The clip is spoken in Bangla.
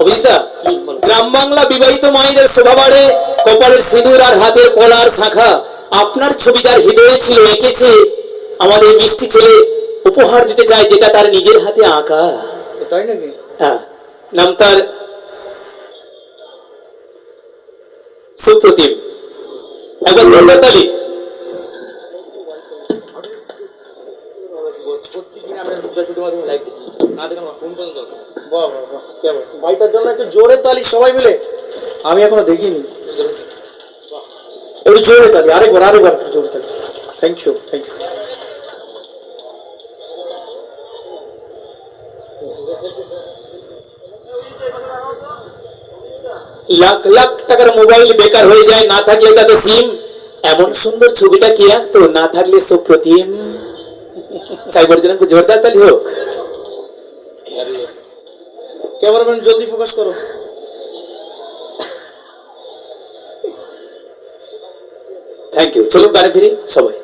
অভিজিতা গ্রাম বাংলা বিবাহিত মায়েদের শোভা বাড়ে কপালের সিঁদুর আর হাতের কলার শাখা। আপনার ছবি যার হৃদয়ে ছিল এঁকেছে। আমাদের মিষ্টি ছেলে উপহার দিতে চায় যেটা তার নিজের হাতে আঁকা। তাই নাকি? হ্যাঁ। নাম তার সুপ্রতিম। একবার জোরদার তালি। বাহ বাহ বাহ কে ভাইটার জন্য একটু জোরে তালি সবাই মিলে। আমি এখনও দেখিনি। একটু জোরে তালি আরেকবার আরেকবার একটু জোরে তালি। Thank you thank you lakh lakh টাকার মোবাইল বেকার হয়ে যায় না থাকলে তাতে সিম এমন সুন্দর ছবিটা কে আঁকতো না থাকলে সুপ্রতিম। চাইবার জন্য জোরদার তালি হোক। ক্যামেরাম্যান জলদি ফোকাস করো। থ্যাংক ইউ চলুন গাড়ি ফিরি সবাই।